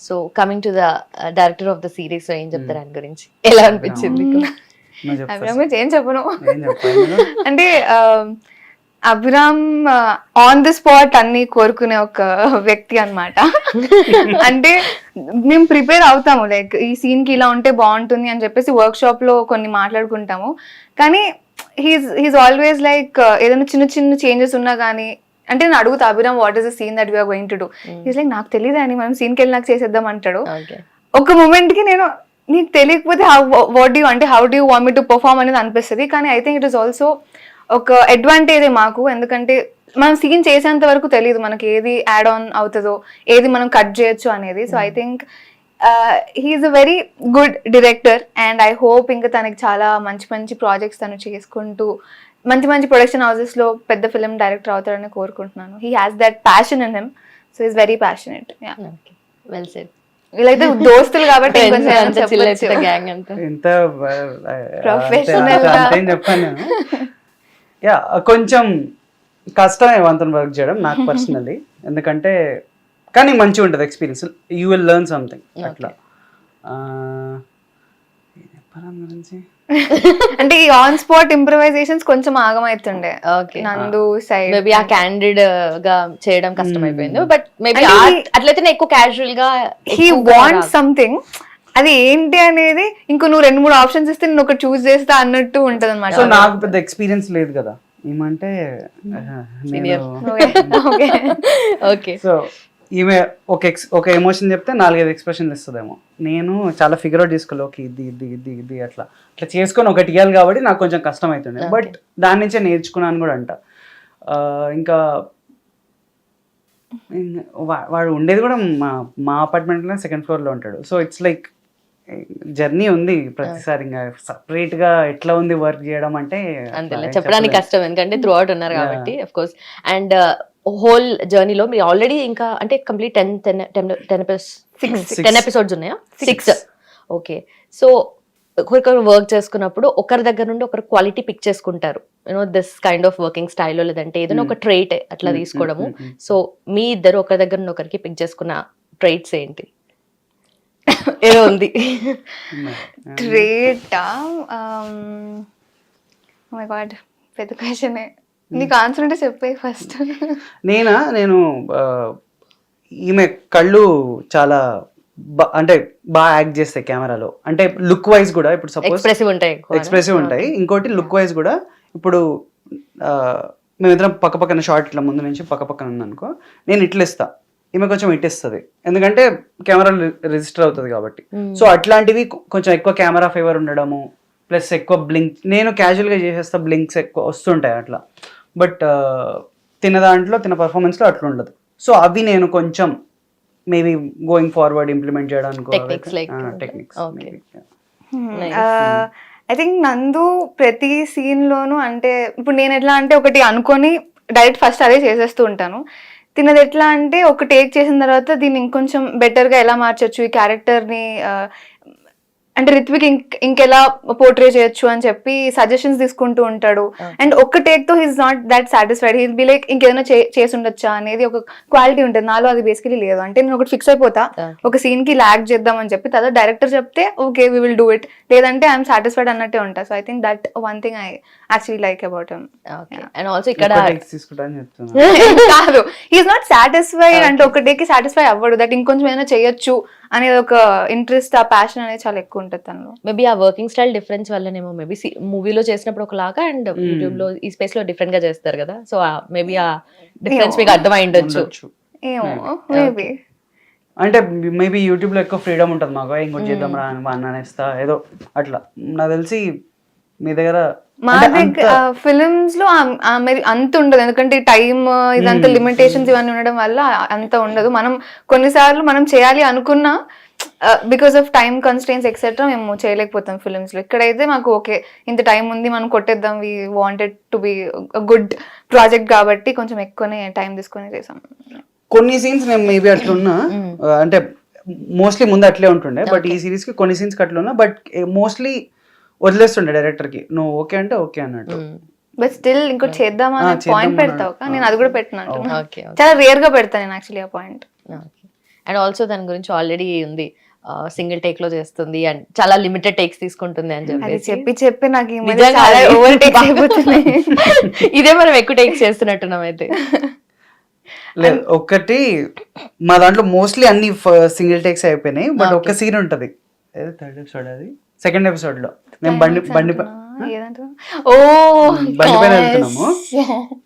So coming to the director of the series ఏం చెప్తారు ఆయన గురించి? ఎలా అనిపించింది. గురించి ఏం చెప్పను? అంటే ఆ, అభిరామ్ ఆన్ ది స్పాట్ అన్ని కోరుకునే ఒక వ్యక్తి అన్నమాట. అంటే మేము ప్రిపేర్ అవుతాము. లైక్ ఈ సీన్కి ఇలా ఉంటే బాగుంటుంది అని చెప్పేసి వర్క్ షాప్లో కొన్ని మాట్లాడుకుంటాము. కానీ హీస్ హీస్ ఆల్వేస్ లైక్ ఏదైనా చిన్న చిన్న చేంజెస్ ఉన్నా కానీ అంటే నేను అడుగుతా Abhiram what is the scene that we are going to do he's like నాకు తెలియదు అని మనం సీన్కి వెళ్ళి నాకు చేసేద్దాం అంటాడు. ఒక మూమెంట్కి నేను నీకు తెలియకపోతే హౌ వాట్ యూ అంటే how do want me to perform అనేది అనిపిస్తుంది. కానీ I think it is also ఒక అడ్వాంటేజ్ మాకు ఎందుకంటే మనం సీన్ చేసేంత వరకు తెలియదు మనకి ఏది యాడ్ ఆన్ అవుతుందో ఏది మనం కట్ చేయొచ్చు అనేది. So I think he is a very good director and I hope ఇంకా తనకి చాలా మంచి మంచి ప్రాజెక్ట్స్ తను చేసుకుంటూ మంచి మంచి ప్రొడక్షన్ హౌసెస్లో పెద్ద ఫిల్మ్ డైరెక్టర్ అవుతారని కోరుకుంటున్నాను. He has that passion in him so is very passionate well said వీళ్ళైతే దోస్తులు కాబట్టి ఎంత చెప్పాను. యా కొంచెం కష్టమే వంతన వర్క్ చేయడం నాకు పర్సనల్లీ ఎందుకంటే కానీ మంచిగా ఉంటుంది experience you will learn something అట్లా. గురించి? అంటే ఈ ఆన్ స్పాట్ ఇంప్రవైజేషన్స్ కొంచెం ఆగమైతుండే. ఓకే నందు సైడ్ మేబీ ఆ క్యాండిడ్గా చేయడం కష్టం అయిపోయింది బట్ మేబీ అంటే he- అట్లయితేనే ఎక్కువ క్యాజువల్గా హీ వాంట్. సంథింగ్ అది ఏంటి అనేది ఇంకో నువ్వు రెండు మూడు ఆప్షన్స్ ఇస్తే నేను ఒకటి చూస్ చేస్తా అన్నట్టు ఉంటది సో అనమాట నాకు పెద్ద ఎక్స్పీరియన్స్ లేదు కదా. ఏమంటే ఓకే ఓకే సో ఈమె ఒక ఎక్స్ ఒక ఎమోషన్ చెప్తే నాలుగైదు ఎక్స్ప్రెషన్లు ఇస్తుందేమో. నేను చాలా ఫిగర్ అవుట్ చేసుకోవాలి ఓకే ఇది ఇది ఇది ఇది అట్లా. అట్లా చేసుకొని ఒకటి ఇవ్వాలి కాబట్టి నాకు కొంచెం కష్టం అవుతుండే బట్ దాని నుంచే నేర్చుకున్నాను కూడా అంట. ఇంకా వాడు ఉండేది కూడా మా మా అపార్ట్మెంట్లో సెకండ్ ఫ్లోర్లో ఉంటాడు. సో ఇట్స్ లైక్ జర్నీ ఉంది ప్రతిసారి ఇంకా separate గా ఎట్లా ఉంది వర్క్ చేయడం అంటే చెప్పడానికి. కష్టం. ఎందుకంటే త్రూ అవుట్ ఉన్నారు కాబట్టి అఫ్ కోర్స్ అండ్ హోల్ జర్నీలో మీరు ఆల్రెడీ ఇంకా అంటే complete ten ten ten six ten episodes ఉన్నాయా? సిక్స్ ఓకే సో ఒకరికొకరు వర్క్ చేసుకున్నప్పుడు ఒకరి దగ్గర నుండి ఒకరు క్వాలిటీ పిక్ చేసుకుంటారు. You know this kind of working స్టైల్లో లేదంటే ఏదైనా ఒక ట్రైట్ అట్లా Hmm, తీసుకోవడము. Hmm, hmm, సో మీ ఇద్దరు ఒకరి దగ్గర నుండి ఒకరికి పిక్ చేసుకున్న ట్రైట్స్ ఏంటి? ఏదో ఉంది. Trait my god Um, oh పెద్ద క్వశ్చన్ నీకు ఆన్సర్ ఉంటే చెప్పే ఫస్ట్ నేనా? నేను ఈమె కళ్ళు చాలా అంటే బాగా యాక్ట్ చేస్తాయి కెమెరాలో అంటే లుక్ వైజ్ కూడా ఇప్పుడు సపోజ్ ఎక్స్ప్రెసివ్ ఉంటాయి ఎక్కువ ఎక్స్ప్రెసివ్ ఉంటాయి. ఇంకోటి లుక్ వైజ్ కూడా ఇప్పుడు ఆ, మేమిద్దరం పక్క పక్కన షార్ట్ ఇట్లా ముందు నుంచి పక్క పక్కన ఉందనుకో నేను ఇట్లా ఇస్తా ఈమె కొంచెం ఇట్టిస్తుంది ఎందుకంటే కెమెరా రిజిస్టర్ అవుతుంది కాబట్టి. సో అట్లాంటివి కొంచెం ఎక్కువ కెమెరా ఫేవర్ ఉండడము ప్లస్ ఎక్కువ బ్లింక్ నేను క్యాజువల్గా చేసేస్తా బ్లింక్స్ ఎక్కువ వస్తుంటాయి అట్లా. బట్ తిన దాంట్లో తిన పర్ఫార్మెన్స్లో అట్లా ఉండదు సో అవి నేను కొంచెం మేబీ గోయింగ్ ఫార్వర్డ్ ఇంప్లిమెంట్ చేయడానికి టెక్నిక్స్. ఐ థింక్ నందు ప్రతి సీన్ లోను అంటే ఇప్పుడు నేను ఎట్లా అంటే ఒకటి అనుకొని డైరెక్ట్ ఫస్ట్ అదే చేసేస్తూ ఉంటాను. తినది ఎట్లా అంటే ఒక టేక్ చేసిన తర్వాత దీన్ని ఇంకొంచెం better గా ఎలా మార్చొచ్చు ఈ క్యారెక్టర్ని ఆ, అంటే రిత్విక్ ఇంక్ ఇంకెలా పోర్ట్రే చేయొచ్చు అని చెప్పి సజెషన్స్ తీసుకుంటూ ఉంటాడు. అండ్ ఒక్క టేక్తో he's not that satisfied he'll be like ఇంకేదైనా చేసి ఉండొచ్చా అనేది ఒక క్వాలిటీ ఉంటుంది. నాలో అది బేసికలీ లేదు. అంటే నేను ఒకటి ఫిక్స్ అయిపోతా. ఒక సీన్కి లాగ్ చేద్దాం అని చెప్పి తర్వాత డైరెక్టర్ చెప్తే okay we will do it లేదంటే ఐఎమ్ సాటిస్ఫైడ్ అన్నట్టే ఉంటా. So I think that one thing I actually like about him okay and also ఇక్కడ కాదు. ఈజ్ నాట్ సాటిస్ఫైడ్ అంటే ఒక డేకి సాటిస్ఫై అవ్వడు. దట్ ఇంకొంచెం ఏమైనా చేయొచ్చు. అనేది ఒక ఇంట్రెస్ట్ ఆ ప్యాషన్ అనేది చాలా ఎక్కువ ఉంటుంది తనలో. మేబీ ఆ వర్కింగ్ స్టైల్ డిఫరెన్స్ వల్లనేమో మేబీ మూవీలో చేసినప్పుడు ఒకలాగా అండ్ యూట్యూబ్లో ఈ స్పేస్లో డిఫరెంట్గా చేస్తారు కదా. సో మేబీ ఆ డిఫరెన్స్ మీకు అర్థమై ఉండొచ్చు. ఏమో మేబీ Hmm. అంటే మేబీ యూట్యూబ్లో ఎక్కువ ఫ్రీడమ్ ఉంటుంది మాకు. ఇంకోటి చేద్దాం రా అని అని అనేస్తా ఏదో అట్లా. నాకు తెలిసి మీ దగ్గర మా ఫిలిమ్స్లో మరి అంత ఉండదు. ఎందుకంటే టైం ఇదంతా Hmm. లిమిటేషన్స్ ఇవన్నీ ఉండడం వల్ల అంత ఉండదు. మనం కొన్నిసార్లు మనం చేయాలి అనుకున్నా because of time constraints etcetera మేము చేయలేకపోతాం ఫిలిమ్స్లో. ఇక్కడైతే మాకు ఓకే ఇంత టైం ఉంది మనం కొట్టేద్దాం we wanted to be good project కాబట్టి కొంచెం ఎక్కువనే టైం తీసుకొని చేసాం. కొన్ని సీన్స్ నేను మేబీ అట్లున్నా ఆ, అంటే మోస్ట్లీ ముందు అట్లే ఉంటుండే బట్ ఈ సిరీస్కి కొన్ని సీన్స్ అట్లున్నా బట్ మోస్ట్లీ వదిలేస్తుండే డైరెక్టర్కి. నువ్వు ఓకే అంటే ఓకే అన్నట్టు. బట్ స్టిల్ ఇంకోటి చేద్దాం ఆ, అనే చేద్దాం పాయింట్. పెడతావు నేను అది కూడా పెట్టిన చాలా రేర్గా పెడతాను నేను యాక్చువల్లీ ఆ పాయింట్ అండ్ ఆల్సో దాని గురించి ఆల్రెడీ ఉంది. సింగిల్ టేక్లో చేస్తుంది అండ్ చాలా లిమిటెడ్ టేక్స్ తీసుకుంటుంది అని అది చెప్పేసి. చెప్పి చెప్పి నాకు ఓవర్ టేక్ అయిపోతున్నాయి. ఇదే మనం ఎక్కువ టేక్స్ చేస్తున్నట్టున్నాం అయితే. లేదు ఒక్కటి మా దాంట్లో మోస్ట్లీ అన్ని సింగిల్ టేక్స్ అయిపోయినాయి బట్ ఒక సీన్ ఉంటది. థర్డ్ ఎపిసోడ్ అది? సెకండ్ ఎపిసోడ్లో. నేను బండి బండి? ఓ బండి పైన వెళ్తున్నాము.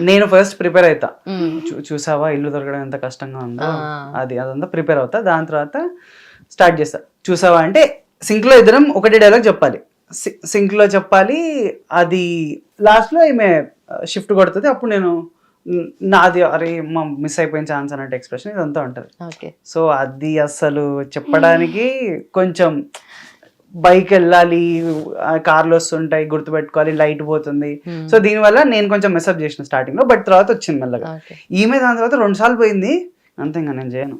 నేను ఫస్ట్ ప్రిపేర్ అవుతా మ్మ్. చూసావా? ఇల్లు దొరకడం ఎంత కష్టంగా ఉందో. అది అదంతా ప్రిపేర్ అవుతా. దాని తర్వాత స్టార్ట్ చేస్తా. చూసావా అంటే సింక్లో ఇద్దరం ఒకటే డైలాగ్ చెప్పాలి. సింక్లో చెప్పాలి. అది లాస్ట్లో ఈమె షిఫ్ట్ కొడుతుంది. అప్పుడు నేను "న- నాది అరే మా మిస్ అయిపోయిన ఛాన్స్ అన్నట్టు ఎక్స్ప్రెషన్ ఇదంతా ఉంటది. ఓకే. సో అది అసలు చెప్పడానికి కొంచెం బైక్ వెళ్ళాలి కార్లు వస్తుంటాయి గుర్తుపెట్టుకోవాలి లైట్ పోతుంది. సో దీనివల్ల నేను కొంచెం మెసప్ చేసిన స్టార్టింగ్లో బట్ తర్వాత వచ్చింది మెల్లగా. ఈమె దాని తర్వాత రెండు సార్లు పోయింది అంతే ఇంకా నేను చేయను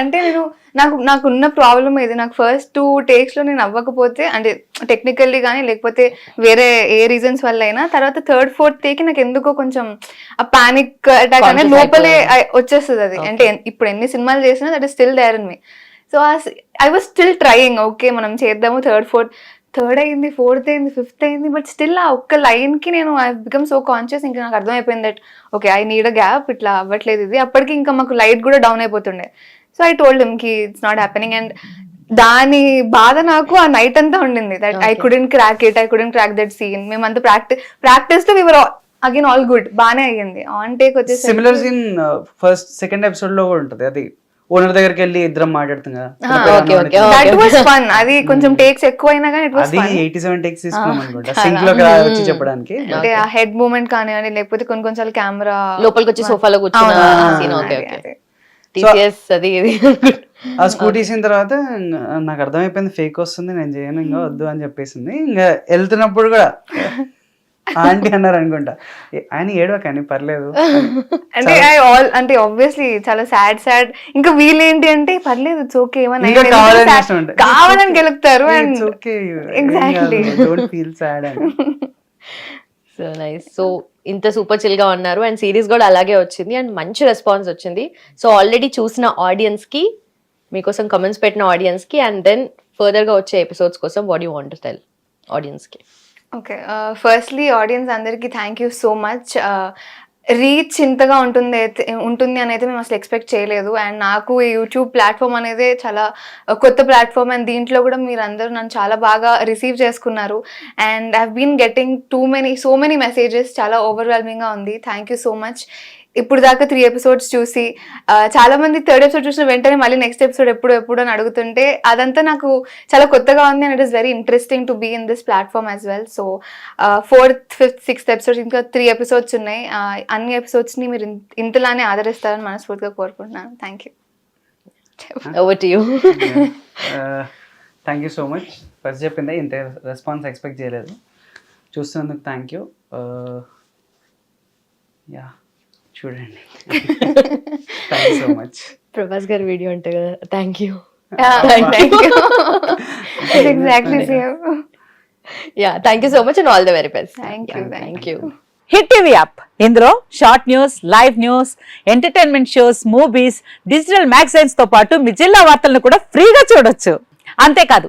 అంటే నేను నాకు నాకున్న ప్రాబ్లమ్ ఇది నాకు ఫస్ట్ టూ టేక్స్లో నేను అవ్వకపోతే అంటే టెక్నికల్లీ కానీ లేకపోతే వేరే ఏ రీజన్స్ వల్ల అయినా తర్వాత థర్డ్ ఫోర్త్ టేక్ నాకు ఎందుకో కొంచెం ఆ పానిక్ అటాక్ అనేది లోపలే వచ్చేస్తుంది అది. అంటే ఇప్పుడు ఎన్ని సినిమాలు చేసినా that is still there in me so I was still trying okay మనం చేద్దాము థర్డ్ ఫోర్త్ థర్డ్ అయింది ఫోర్త్ అయింది ఫిఫ్త్ అయింది బట్ స్టిల్ ఆ ఒక్క లైన్కి నేను ఐ బికమ్ సో కాన్షియస్ ఇంకా నాకు అర్థమైపోయింది that okay I need a gap ఇట్లా అవ్వట్లేదు ఇది. అప్పటికి ఇంకా మాకు లైట్ కూడా డౌన్ అయిపోతుండే. సో ఐ టోల్డ్ హిమ్కి ఇట్స్ నాట్ హ్యాపెనింగ్ అండ్ దాని బాధ నాకు ఆ నైట్ అంతా ఉండింది. That I couldn't crack it I couldn't crack that scene మేమంతా practice ప్రాక్టీస్లో we were again all good బానే అయ్యింది. ఆన్ టేక్ వచ్చేసి సిమిలర్ సీన్ ఫస్ట్ సెకండ్ ఎపిసోడ్లో కూడా ఉంటది. అది ఓనర్ దగ్గరికి వెళ్ళి ఇద్దరం మాట్లాడుతాం కదా. దట్. వాస్ ఫన్ అది కొంచెం టేక్స్ ఎక్కువ అయినా కానీ ఇట్ వాస్ అది ఫన్ టేక్స్ తీసుకున్నాం అనుకుంటా. సింక్లోకి రా- వచ్చి చెప్పడానికి. అంటే ఆ హెడ్ మూమెంట్ కానివ్వండి లేకపోతే కొన్ని కొన్నిసార్లు కెమెరా లోపలికి వచ్చి సోఫాలో కూర్చున్న సీన్ ఓకే. ఓకే టీసీఎస్ అది ఇది. ఆ స్కూటీ తీసిన తర్వాత నాకు అర్థమైపోయింది ఫేక్ వస్తుంది నేను చేయను ఇంకా వద్దు అని చెప్పేసింది. ఇంకా వెళ్తున్నప్పుడు కూడా ఆంటీ అన్నారు అనుకుంటా. "ఏ- ఆయన ఏడవకని పర్లేదు. అంటే ఐ ఆల్ అంటే ఆబ్వియస్లీ చాలా సాడ్ సాడ్ ఇంకా వీళ్ళేంటి అంటే పర్లేదు ఇట్స్ ఓకే ఏమన్నా కావాలని గెలుపుతారు and it's okay Exactly. Don't feel sad so nice so ఇంత సూపర్ చిల్గా ఉన్నారు అండ్ సిరీస్ కూడా అలాగే వచ్చింది అండ్ మంచి రెస్పాన్స్ వచ్చింది. సో ఆల్రెడీ చూసిన ఆడియన్స్కి మీకోసం కమెంట్స్ పెట్టిన ఆడియన్స్కి అండ్ దెన్ ఫర్దర్గా వచ్చే ఎపిసోడ్స్ కోసం వాట్ యూ వాంట్ టెల్ ఆడియన్స్కి? ఓకే ఫస్ట్లీ ఆడియన్స్ అందరికీ thank you so much reach ఇంతగా ఉంటుంది అయితే ఉంటుంది అని అయితే మేము అసలు ఎక్స్పెక్ట్ చేయలేదు. అండ్ నాకు ఈ యూట్యూబ్ ప్లాట్ఫామ్ అనేది చాలా uh, కొత్త ప్లాట్ఫామ్ అండ్ దీంట్లో కూడా మీరు అందరూ నన్ను చాలా బాగా రిసీవ్ చేసుకున్నారు. And I been getting too many so many messages చాలా ఓవర్వెల్మింగ్గా ఉంది. థ్యాంక్ యూ సో మచ్ ఇప్పుడు దాకా త్రీ ఎపిసోడ్స్ చూసి చాలా మంది థర్డ్ ఎపిసోడ్ చూసిన వెంటనే మళ్ళీ నెక్స్ట్ ఎపిసోడ్ ఎప్పుడు ఎప్పుడు అని అడుగుతుంటే అదంతా నాకు చాలా కొత్తగా ఉంది and it is very interesting to be in this platform as well so fourth fifth sixth episodes ఇంకా త్రీ ఎపిసోడ్స్ ఉన్నాయి. ఆ, అన్ని ఎపిసోడ్స్ని మీరు ఇంత- ఇంతలానే ఆదరిస్తారని మనస్ఫూర్తిగా కోరుకుంటున్నాను. Thank you over to you thank you so much first చెప్పిందే ఇంత రెస్పాన్స్ ఎక్స్పెక్ట్ చేయలేదు. చూస్తున్నందుకు థ్యాంక్ యూ యా చూడండి. Thank you so much Prabhas గారి వీడియో అంటే కదా. Thank you thank you exactly same ya thank you so much and all the very best you, thank thank you hit TV app ఇందులో short news live news entertainment shows movies digital మ్యాగజైన్స్తో పాటు మీ జిల్లా వార్తలను కూడా ఫ్రీగా చూడొచ్చు. అంతేకాదు